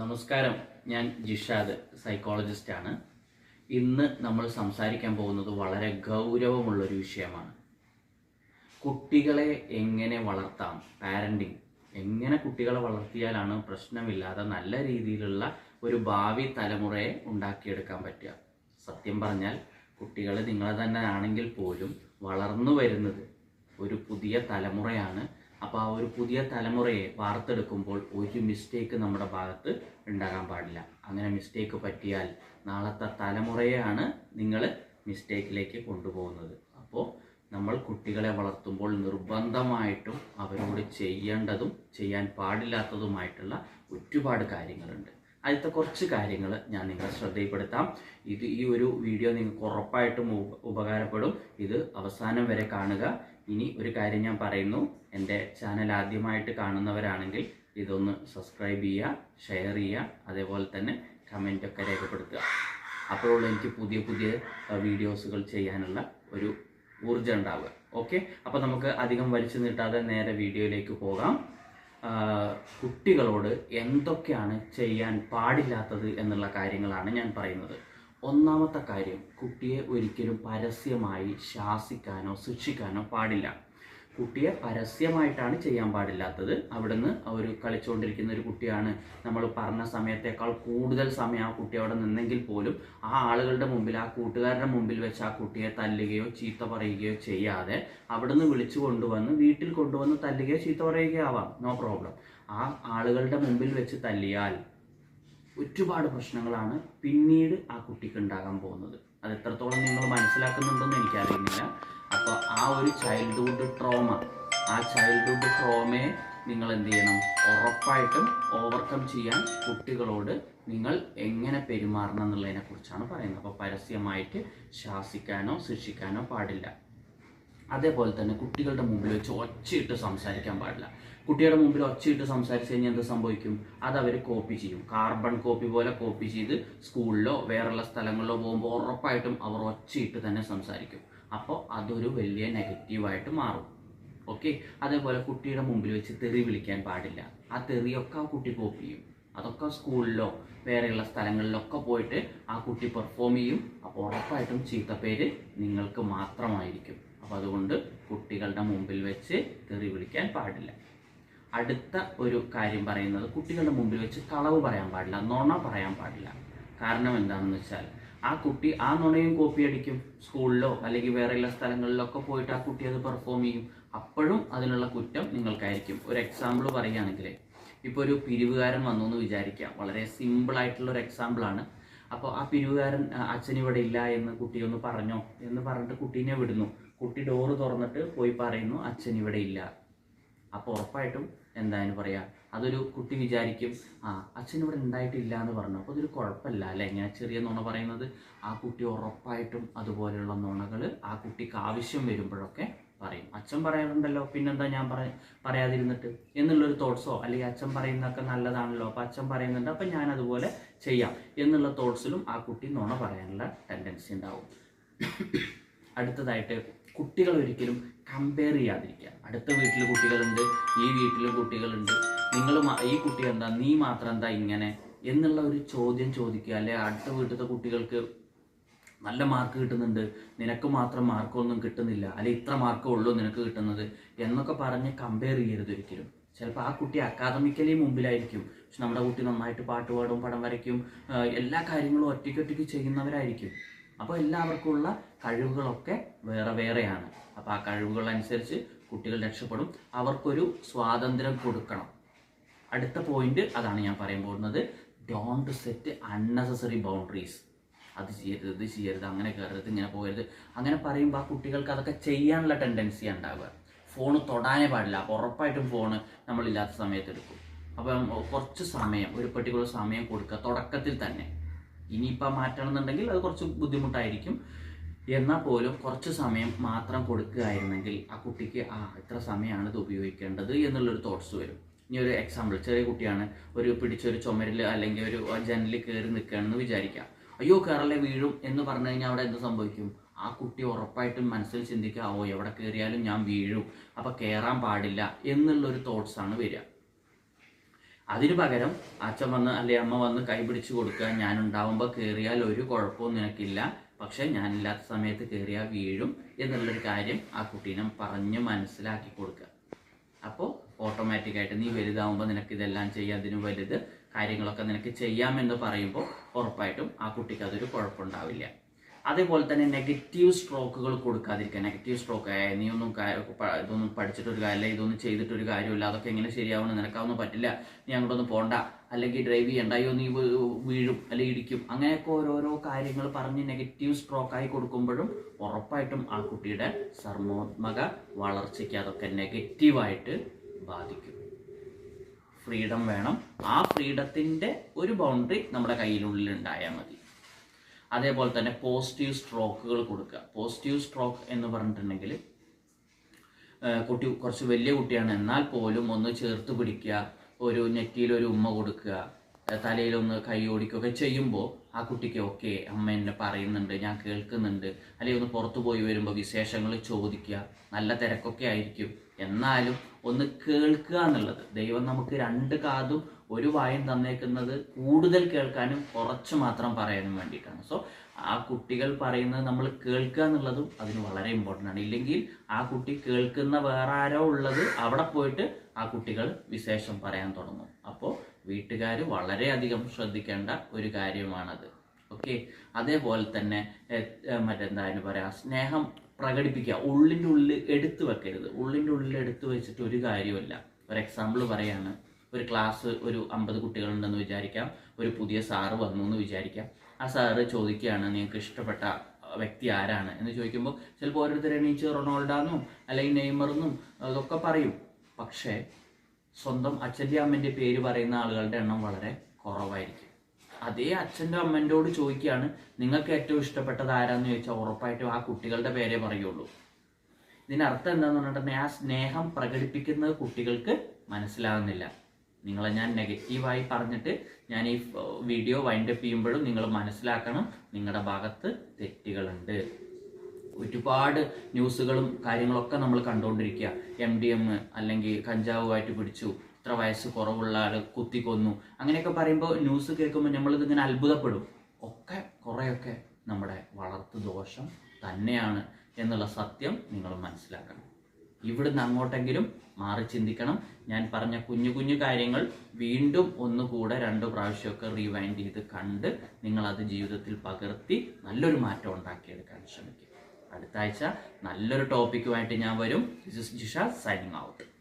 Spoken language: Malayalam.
നമസ്കാരം. ഞാൻ ജിഷാദ് സൈക്കോളജിസ്റ്റ് ആണ്. ഇന്ന് നമ്മൾ സംസാരിക്കാൻ പോകുന്നത് വളരെ ഗൗരവമുള്ളൊരു വിഷയമാണ്. കുട്ടികളെ എങ്ങനെ വളർത്താം? പാരന്റിങ് എങ്ങനെ കുട്ടികളെ വളർത്തിയാലാണ് പ്രശ്നമില്ലാതെ നല്ല രീതിയിലുള്ള ഒരു ഭാവി തലമുറയെ ഉണ്ടാക്കിയെടുക്കാൻ പറ്റുക? സത്യം പറഞ്ഞാൽ കുട്ടികൾ നിങ്ങളെ തന്നെ ആണെങ്കിൽ പോലും വളർന്നു വരുന്നത് ഒരു പുതിയ തലമുറയാണ് അപ്പോൾ ആ ഒരു പുതിയ തലമുറയെ വാർത്തെടുക്കുമ്പോൾ ഒരു മിസ്റ്റേക്ക് നമ്മുടെ ഭാഗത്ത് ഉണ്ടാകാൻ പാടില്ല. അങ്ങനെ മിസ്റ്റേക്ക് പറ്റിയാൽ നാളത്തെ തലമുറയാണ് നിങ്ങൾ മിസ്റ്റേക്കിലേക്ക് കൊണ്ടുപോകുന്നത്. അപ്പോൾ നമ്മൾ കുട്ടികളെ വളർത്തുമ്പോൾ നിർബന്ധമായിട്ടും അവരോട് ചെയ്യേണ്ടതും ചെയ്യാൻ പാടില്ലാത്തതുമായിട്ടുള്ള ഒരുപാട് കാര്യങ്ങളുണ്ട്. ആദ്യത്തെ കുറച്ച് കാര്യങ്ങൾ ഞാൻ നിങ്ങളെ ശ്രദ്ധയിൽപ്പെടുത്താം. ഇത് ഈ ഒരു വീഡിയോ നിങ്ങൾക്ക് ഉറപ്പായിട്ടും ഉപകാരപ്പെടും. ഇത് അവസാനം വരെ കാണുക. ഇനി ഒരു കാര്യം ഞാൻ പറയുന്നു. എന്റെ ചാനൽ ആദ്യമായിട്ട് കാണുന്നവരാണെങ്കിൽ ഇതൊന്ന് സബ്സ്ക്രൈബ് ചെയ്യുക ഷെയർ ചെയ്യുക അതേപോലെ തന്നെ കമന്റ് ഒക്കെ രേഖപ്പെടുത്തുക. അപ്പോൾ എനിക്ക് പുതിയ പുതിയ വീഡിയോസുകൾ ചെയ്യാനുള്ള ഒരു ഊർജം ഉണ്ടാവുക. ഓക്കെ അപ്പോൾ നമുക്ക് അധികം വലിച്ചു നീട്ടാതെ നേരെ വീഡിയോയിലേക്ക് പോകാം. കുട്ടികളോട് എന്തൊക്കെയാണ് ചെയ്യാൻ പാടില്ലാത്തത് എന്നുള്ള കാര്യങ്ങളാണ് ഞാൻ പറയുന്നത്. ഒന്നാമത്തെ കാര്യം കുട്ടിയെ ഒരിക്കലും പരസ്യമായി ശാസിക്കാനോ ശിക്ഷിക്കാനോ പാടില്ല. കുട്ടിയെ പരസ്യമായിട്ടാണ് ചെയ്യാൻ പാടില്ലാത്തത്. അവിടുന്ന് ഒരു കളിച്ചുകൊണ്ടിരിക്കുന്ന ഒരു കുട്ടിയാണ്. നമ്മൾ പറഞ്ഞ സമയത്തേക്കാൾ കൂടുതൽ സമയം ആ കുട്ടി അവിടെ നിന്നെങ്കിൽ പോലും ആ ആളുകളുടെ മുമ്പിൽ ആ കൂട്ടുകാരുടെ മുമ്പിൽ വെച്ച് ആ കുട്ടിയെ തല്ലുകയോ ചീത്ത പറയുകയോ ചെയ്യാതെ അവിടുന്ന് വിളിച്ചു കൊണ്ടുവന്ന് വീട്ടിൽ കൊണ്ടുവന്ന് തല്ലുകയോ ചീത്ത പറയുകയോ ആവാം. നോ പ്രോബ്ലം ആ ആളുകളുടെ മുമ്പിൽ വെച്ച് തല്ലിയാൽ ഒരുപാട് പ്രശ്നങ്ങളാണ് പിന്നീട് ആ കുട്ടിക്ക് ഉണ്ടാകാൻ പോകുന്നത്. അത് എത്രത്തോളം നിങ്ങൾ മനസ്സിലാക്കുന്നുണ്ടെന്ന് എനിക്കറിയുന്നില്ല. അപ്പോൾ ആ ഒരു ചൈൽഡ്ഹുഡ് ട്രോമ ആ ചൈൽഡ്ഹുഡ് ട്രോമയെ നിങ്ങൾ എന്ത് ചെയ്യണം? ഉറപ്പായിട്ടും ഓവർകം ചെയ്യാൻ കുട്ടികളോട് നിങ്ങൾ എങ്ങനെ പെരുമാറണം എന്നുള്ളതിനെ കുറിച്ചാണ് പറയുന്നത്. അപ്പോൾ പരസ്യമായിട്ട് ശാസിക്കാനോ ശിക്ഷിക്കാനോ പാടില്ല. അതേപോലെ തന്നെ കുട്ടികളുടെ മുമ്പിൽ വെച്ച് ഒച്ചയിട്ട് സംസാരിക്കാൻ പാടില്ല. കുട്ടിയുടെ മുമ്പിൽ ഒച്ചയിട്ട് സംസാരിച്ചു കഴിഞ്ഞാൽ എന്ത് സംഭവിക്കും? അത് അവർ കോപ്പി ചെയ്യും. കാർബൺ കോപ്പി പോലെ കോപ്പി ചെയ്ത് സ്കൂളിലോ വേറെയുള്ള സ്ഥലങ്ങളിലോ പോകുമ്പോൾ ഉറപ്പായിട്ടും അവർ ഒച്ചയിട്ട് തന്നെ സംസാരിക്കും. അപ്പോൾ അതൊരു വലിയ നെഗറ്റീവായിട്ട് മാറും. ഓക്കെ അതേപോലെ കുട്ടിയുടെ മുമ്പിൽ വെച്ച് തെറി വിളിക്കാൻ പാടില്ല. ആ തെറിയൊക്കെ ആ കുട്ടി കോപ്പി ചെയ്യും. അതൊക്കെ സ്കൂളിലോ വേറെയുള്ള സ്ഥലങ്ങളിലൊക്കെ പോയിട്ട് ആ കുട്ടി പെർഫോം ചെയ്യും. അപ്പോൾ ഉറപ്പായിട്ടും ചീത്ത പേര് നിങ്ങൾക്ക് മാത്രമായിരിക്കും. അപ്പോൾ അതുകൊണ്ട് കുട്ടികളുടെ മുമ്പിൽ വെച്ച് തെറി വിളിക്കാൻ പാടില്ല. അടുത്ത ഒരു കാര്യം പറയുന്നത് കുട്ടികളുടെ മുമ്പിൽ വെച്ച് കളവ് പറയാൻ പാടില്ല നുണ പറയാൻ പാടില്ല. കാരണം എന്താണെന്ന് വെച്ചാൽ ആ കുട്ടി ആ നുണയും കോപ്പി അടിക്കും സ്കൂളിലോ അല്ലെങ്കിൽ വേറെ എല്ലാ സ്ഥലങ്ങളിലൊക്കെ പോയിട്ട് ആ കുട്ടി അത് പെർഫോം ചെയ്യും. അപ്പോഴും അതിനുള്ള കുറ്റം നിങ്ങൾക്കായിരിക്കും. ഒരു എക്സാമ്പിൾ പറയുകയാണെങ്കിൽ ഇപ്പോൾ ഒരു പിരിവുകാരൻ വന്നു എന്ന് വിചാരിക്കാം. വളരെ സിമ്പിൾ ആയിട്ടുള്ള ഒരു എക്സാമ്പിളാണ് അപ്പോൾ ആ പിരിവുകാരൻ അച്ഛൻ ഇവിടെ ഇല്ല എന്ന് കുട്ടി ഒന്ന് പറഞ്ഞോ? എന്ന് പറഞ്ഞിട്ട് കുട്ടീനെ വിടുന്നു. കുട്ടി ഡോറ് തുറന്നിട്ട് പോയി പറയുന്നു അച്ഛൻ ഇവിടെ ഇല്ല. അപ്പോൾ ഉറപ്പായിട്ടും എന്തായാലും പറയാ അതൊരു കുട്ടി വിചാരിക്കും ആ അച്ഛൻ ഇവിടെ ഉണ്ടായിട്ടില്ല എന്ന് പറഞ്ഞു. അപ്പോൾ അതൊരു കുഴപ്പമില്ല അല്ലെ? ഇങ്ങനെ ചെറിയ നുണ പറയുന്നത് ആ കുട്ടി ഉറപ്പായിട്ടും അതുപോലെയുള്ള നുണകൾ ആ കുട്ടിക്ക് ആവശ്യം വരുമ്പോഴൊക്കെ പറയും. അച്ഛൻ പറയാറുണ്ടല്ലോ പിന്നെന്താ ഞാൻ പറ പറയാതിരുന്നിട്ട്? എന്നുള്ളൊരു തോട്ട്സോ അല്ലെങ്കിൽ അച്ഛൻ പറയുന്നതൊക്കെ നല്ലതാണല്ലോ അപ്പോൾ അച്ഛൻ പറയുന്നുണ്ട് അപ്പം ഞാൻ അതുപോലെ ചെയ്യാം എന്നുള്ള തോട്ട്സിലും ആ കുട്ടി നുണ പറയാനുള്ള ടെൻഡൻസി ഉണ്ടാവും. അടുത്തതായിട്ട് കുട്ടികൾ ഒരിക്കലും കമ്പയർ ചെയ്യാതിരിക്കുക. അടുത്ത വീട്ടിൽ കുട്ടികളുണ്ട് ഈ വീട്ടിലും കുട്ടികളുണ്ട്. നിങ്ങൾ ഈ കുട്ടി എന്താ നീ മാത്രം എന്താ ഇങ്ങനെ എന്നുള്ള ഒരു ചോദ്യം ചോദിക്കുക. അല്ലെ അടുത്ത വീട്ടിലത്തെ കുട്ടികൾക്ക് നല്ല മാർക്ക് കിട്ടുന്നുണ്ട് നിനക്ക് മാത്രം മാർക്കൊന്നും കിട്ടുന്നില്ല അല്ലെ ഇത്ര മാർക്കേ ഉള്ളൂ നിനക്ക് കിട്ടുന്നത് എന്നൊക്കെ പറഞ്ഞ് കമ്പയർ ചെയ്യരുത് ഒരിക്കലും. ചിലപ്പോൾ ആ കുട്ടി അക്കാദമിക്കലി മുമ്പിലായിരിക്കും. പക്ഷെ നമ്മുടെ കുട്ടി നന്നായിട്ട് പാട്ട് പാടും പടം വരയ്ക്കും എല്ലാ കാര്യങ്ങളും ഒറ്റയ്ക്ക് ഒറ്റയ്ക്ക് ചെയ്യുന്നവരായിരിക്കും. അപ്പോൾ എല്ലാവർക്കുമുള്ള കഴിവുകളൊക്കെ വേറെ വേറെയാണ്. അപ്പോൾ ആ കഴിവുകൾ അനുസരിച്ച് കുട്ടികൾ രക്ഷപ്പെടും. അവർക്കൊരു സ്വാതന്ത്ര്യം കൊടുക്കണം. അടുത്ത പോയിന്റ് അതാണ് ഞാൻ പറയാൻ പോകുന്നത്. ഡോണ്ട് സെറ്റ് അൺനെസസറി ബൗണ്ടറീസ് അത് ചെയ്യരുത് ഇത് ചെയ്യരുത് അങ്ങനെ കയറരുത് ഇങ്ങനെ പോകരുത്. അങ്ങനെ പറയുമ്പോൾ ആ കുട്ടികൾക്ക് അതൊക്കെ ചെയ്യാനുള്ള ടെൻഡൻസി ഉണ്ടാവുക. ഫോൺ തൊടാനേ പാടില്ല. അപ്പോൾ ഉറപ്പായിട്ടും ഫോൺ നമ്മളില്ലാത്ത സമയത്ത് എടുക്കും. അപ്പം കുറച്ച് സമയം ഒരു പെർട്ടിക്കുലർ സമയം കൊടുക്കുക. തുടക്കത്തിൽ തന്നെ. ഇനിയിപ്പോൾ മാറ്റണം എന്നുണ്ടെങ്കിൽ അത് കുറച്ച് ബുദ്ധിമുട്ടായിരിക്കും. എന്നാൽ പോലും കുറച്ച് സമയം മാത്രം കൊടുക്കുകയായിരുന്നെങ്കിൽ ആ കുട്ടിക്ക് ആ ഇത്ര സമയമാണ് ഇത് ഉപയോഗിക്കേണ്ടത് എന്നുള്ളൊരു തോട്ട്സ് വരും. ഇനി ഒരു എക്സാമ്പിൾ ചെറിയ കുട്ടിയാണ് ഒരു പിടിച്ചൊരു ചുമരിൽ അല്ലെങ്കിൽ ഒരു ജനലിൽ കയറി നിൽക്കുകയാണെന്ന് വിചാരിക്കാം. അയ്യോ കയറല്ലേ വീഴും എന്ന് പറഞ്ഞു കഴിഞ്ഞാൽ അവിടെ എന്ത് സംഭവിക്കും? ആ കുട്ടി ഉറപ്പായിട്ടും മനസ്സിൽ ചിന്തിക്കുക ഓ എവിടെ കയറിയാലും ഞാൻ വീഴും അപ്പം കയറാൻ പാടില്ല എന്നുള്ളൊരു തോട്ട്സാണ് വരിക. അതിനു പകരം അച്ഛൻ വന്ന് അല്ലെ അമ്മ വന്ന് കൈ പിടിച്ച് കൊടുക്കുക ഞാൻ ഉണ്ടാവുമ്പോൾ കയറിയാൽ ഒരു കുഴപ്പവും നിനക്കില്ല പക്ഷെ ഞാനില്ലാത്ത സമയത്ത് കയറിയാൽ വീഴും എന്നുള്ളൊരു കാര്യം ആ കുട്ടീനെ പറഞ്ഞ് മനസ്സിലാക്കി കൊടുക്കുക അപ്പോൾ ഓട്ടോമാറ്റിക്കായിട്ട് നീ വലുതാവുമ്പോൾ നിനക്ക് ഇതെല്ലാം ചെയ്യാം അതിന് വലുത് കാര്യങ്ങളൊക്കെ നിനക്ക് ചെയ്യാമെന്ന് പറയുമ്പോൾ ഉറപ്പായിട്ടും ആ കുട്ടിക്ക് അതൊരു കുഴപ്പമുണ്ടാവില്ല. അതേപോലെ തന്നെ നെഗറ്റീവ് സ്ട്രോക്കുകൾ കൊടുക്കാതിരിക്കുക. നെഗറ്റീവ് സ്ട്രോക്ക് നീ ഒന്നും ഇതൊന്നും പഠിച്ചിട്ടൊരു കാര്യമില്ല ഇതൊന്നും ചെയ്തിട്ടൊരു കാര്യമില്ല അതൊക്കെ എങ്ങനെ ശരിയാവണം? നിനക്കാവൊന്നും പറ്റില്ല. നീ അങ്ങോട്ടൊന്നും പോണ്ട. അല്ലെങ്കിൽ ഡ്രൈവ് ചെയ്യണ്ട. അയ്യോ നീ വീഴും അല്ലെങ്കിൽ ഇടിക്കും. അങ്ങനെയൊക്കെ ഓരോരോ കാര്യങ്ങൾ പറഞ്ഞ് നെഗറ്റീവ് സ്ട്രോക്കായി കൊടുക്കുമ്പോഴും ഉറപ്പായിട്ടും ആ കുട്ടിയുടെ സർമോത്മക വളർച്ചയ്ക്ക് അതൊക്കെ നെഗറ്റീവായിട്ട് ബാധിക്കും. ഫ്രീഡം വേണം. ആ ഫ്രീഡത്തിന്റെ ഒരു ബൗണ്ടറി നമ്മുടെ കയ്യിലുള്ളിൽ ഉണ്ടായാൽ മതി. അതേപോലെ തന്നെ പോസിറ്റീവ് സ്ട്രോക്കുകൾ കൊടുക്കുക. പോസിറ്റീവ് സ്ട്രോക്ക് എന്ന് പറഞ്ഞിട്ടുണ്ടെങ്കിൽ കുട്ടി കുറച്ച് വലിയ കുട്ടിയാണ്. എന്നാൽ പോലും ഒന്ന് ചേർത്ത് പിടിക്കുക ഒരു നെറ്റിയിൽ ഒരു ഉമ്മ കൊടുക്കുക തലയിലൊന്ന് കൈ ഓടിക്കുകയൊക്കെ ചെയ്യുമ്പോൾ ആ കുട്ടിക്ക് ഓക്കെ അമ്മ എന്നെ പറയുന്നുണ്ട് ഞാൻ കേൾക്കുന്നുണ്ട്. അല്ലെങ്കിൽ ഒന്ന് പുറത്തു പോയി വരുമ്പോൾ വിശേഷങ്ങൾ ചോദിക്കുക. നല്ല തിരക്കൊക്കെ ആയിരിക്കും. എന്നാലും ഒന്ന് കേൾക്കുക എന്നുള്ളത്. ദൈവം നമുക്ക് രണ്ട് കാതും ഒരു വായും തന്നേക്കുന്നത് കൂടുതൽ കേൾക്കാനും കുറച്ച് മാത്രം പറയാനും വേണ്ടിയിട്ടാണ്. സോ ആ കുട്ടികൾ പറയുന്നത് നമ്മൾ കേൾക്കുക എന്നുള്ളതും അതിന് വളരെ ഇമ്പോർട്ടന്റ് ആണ്. ഇല്ലെങ്കിൽ ആ കുട്ടി കേൾക്കുന്ന വേറെ ആരോ ഉള്ളത് അവിടെ പോയിട്ട് ആ കുട്ടികൾ വിശേഷം പറയാൻ തുടങ്ങും. അപ്പോൾ വീട്ടുകാർ വളരെയധികം ശ്രദ്ധിക്കേണ്ട ഒരു കാര്യമാണത്. ഓക്കെ അതേപോലെ തന്നെ മറ്റെന്താ പറയുക പറയാ? സ്നേഹം പ്രകടിപ്പിക്കുക. ഉള്ളിന്റെ ഉള്ളിൽ എടുത്തു വെക്കരുത്. ഉള്ളിന്റെ ഉള്ളിൽ എടുത്തു വെച്ചിട്ട് ഒരു കാര്യമില്ല ഒരു എക്സാമ്പിൾ പറയാണ്. ഒരു ക്ലാസ് ഒരു അമ്പത് കുട്ടികളുണ്ടെന്ന് വിചാരിക്കാം. ഒരു പുതിയ സാറ് വന്നു എന്ന് വിചാരിക്കാം. ആ സാറ് ചോദിക്കുകയാണ് നിങ്ങൾക്ക് ഇഷ്ടപ്പെട്ട വ്യക്തി ആരാണ്? എന്ന് ചോദിക്കുമ്പോൾ ചിലപ്പോൾ ഓരോരുത്തർ എണീച്ച് റൊണാൾഡോന്നും അല്ലെങ്കിൽ നെയ്മറെന്നും അതൊക്കെ പറയും. പക്ഷേ സ്വന്തം അച്ഛന്റെ അമ്മന്റെ പേര് പറയുന്ന ആളുകളുടെ എണ്ണം വളരെ കുറവായിരിക്കും. അതേ അച്ഛന്റെ അമ്മന്റോട് ചോദിക്കുകയാണ് നിങ്ങൾക്ക് ഏറ്റവും ഇഷ്ടപ്പെട്ടത് ആരാന്ന് ചോദിച്ചാൽ ഉറപ്പായിട്ടും ആ കുട്ടികളുടെ പേരെ പറയുള്ളൂ. ഇതിനർത്ഥം എന്താന്ന് പറഞ്ഞിട്ടുണ്ടെങ്കിൽ ആ സ്നേഹം പ്രകടിപ്പിക്കുന്നത് കുട്ടികൾക്ക് മനസ്സിലാകുന്നില്ല നിങ്ങളെ ഞാൻ നെഗറ്റീവായി പറഞ്ഞിട്ട് ഞാൻ ഈ വീഡിയോ വീഡിയോ വൈൻഡപ്പ് ചെയ്യുമ്പോഴും നിങ്ങൾ മനസ്സിലാക്കണം നിങ്ങളുടെ ഭാഗത്ത് തെറ്റുകളുണ്ട്. ഒരുപാട് ന്യൂസുകളും കാര്യങ്ങളൊക്കെ നമ്മൾ കണ്ടുകൊണ്ടിരിക്കുക. എം ഡി എം അല്ലെങ്കിൽ കഞ്ചാവുമായിട്ട് പിടിച്ചു. ഇത്ര വയസ്സ് കുറവുള്ള ആൾ കുത്തിക്കൊന്നു അങ്ങനെയൊക്കെ പറയുമ്പോൾ ന്യൂസ് കേൾക്കുമ്പോൾ നമ്മളിതിങ്ങനെ അത്ഭുതപ്പെടും. ഒക്കെ കുറേയൊക്കെ നമ്മുടെ വളർത്തു ദോഷം തന്നെയാണ് എന്നുള്ള സത്യം നിങ്ങൾ മനസ്സിലാക്കണം. ഇവിടുന്ന് അങ്ങോട്ടെങ്കിലും മാറി ചിന്തിക്കണം. ഞാൻ പറഞ്ഞ കുഞ്ഞു കുഞ്ഞു കാര്യങ്ങൾ വീണ്ടും ഒന്നുകൂടെ രണ്ട് പ്രാവശ്യമൊക്കെ റീവൈൻഡ് ചെയ്ത് കണ്ട് നിങ്ങൾ അത് ജീവിതത്തിൽ പകർത്തി നല്ലൊരു മാറ്റം ഉണ്ടാക്കിയെടുക്കാൻ ശ്രമിക്കും അടുത്ത ആഴ്ച നല്ലൊരു ടോപ്പിക്കുമായിട്ട് ഞാൻ വരും. This Jisha signing out